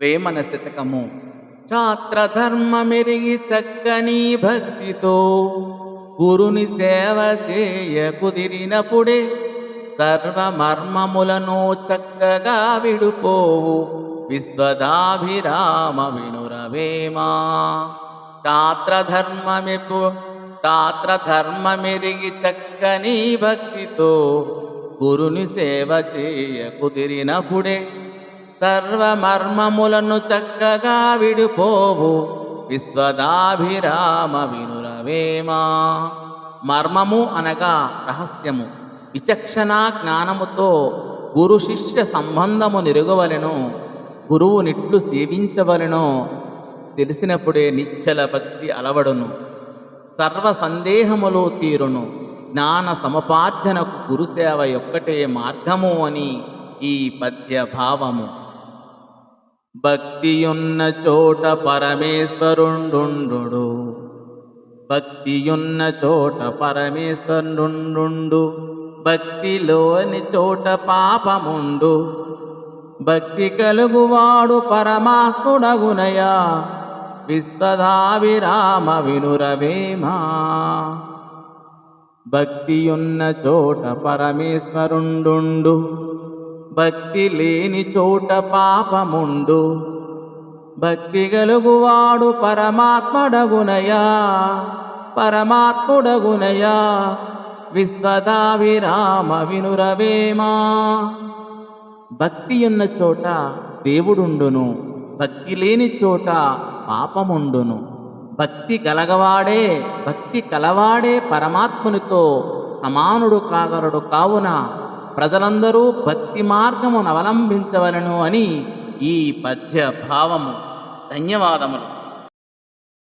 వేమన శతకము. ఛాత్రధర్మమెరిగి చక్కని భక్తితో గురుని సేవ చేయ కుదిరినప్పుడే సర్వమర్మములను చక్కగా విడుపోవు. విశ్వదాభిరామ వినురవేమా తాత్రధర్మమిపు ఛాత్రధర్మమెరిగి చక్కని భక్తితో గురుని సేవ చేయ కుదిరినప్పుడే సర్వమర్మములను చక్కగా విడిపోవు. విశ్వదాభిరామ వినురవేమా మర్మము అనగా రహస్యము. విచక్షణ జ్ఞానముతో గురు శిష్య సంబంధము నిరుగవలెను గురువు నిట్లు సేవించవలను తెలిసినప్పుడే నిశ్చల భక్తి అలవడును. సర్వ సందేహములు తీరును. జ్ఞాన సముపార్జనకు గురుసేవ యొక్కటే మార్గము అని ఈ పద్య భావము భక్తియున్న చోట పరమేశ్వరుండుండు భక్తియున్న చోట పరమేశ్వరుండు భక్తిలోని చోట పాపముండు. భక్తి కలుగువాడు పరమాస్తుడగునయా విశ్వధావిరామ వినురవేమా. భక్తియున్న చోట పరమేశ్వరుండు భక్తి లేని చోట పాపముండు. భక్తి గలుగువాడు పరమాత్ముడగునయా పరమాత్ముడగునయా విశ్వదావిరామ వినురవేమా. భక్తియున్న చోట దేవుడుండును భక్తి లేని చోట పాపముండును. భక్తి కలగవాడే భక్తి కలవాడే పరమాత్మునితో సమానుడు కాగలడు కావున ప్రజలందరూ భక్తి మార్గమును అవలంబించవలను అని ఈ పద్య భావము ధన్యవాదములు.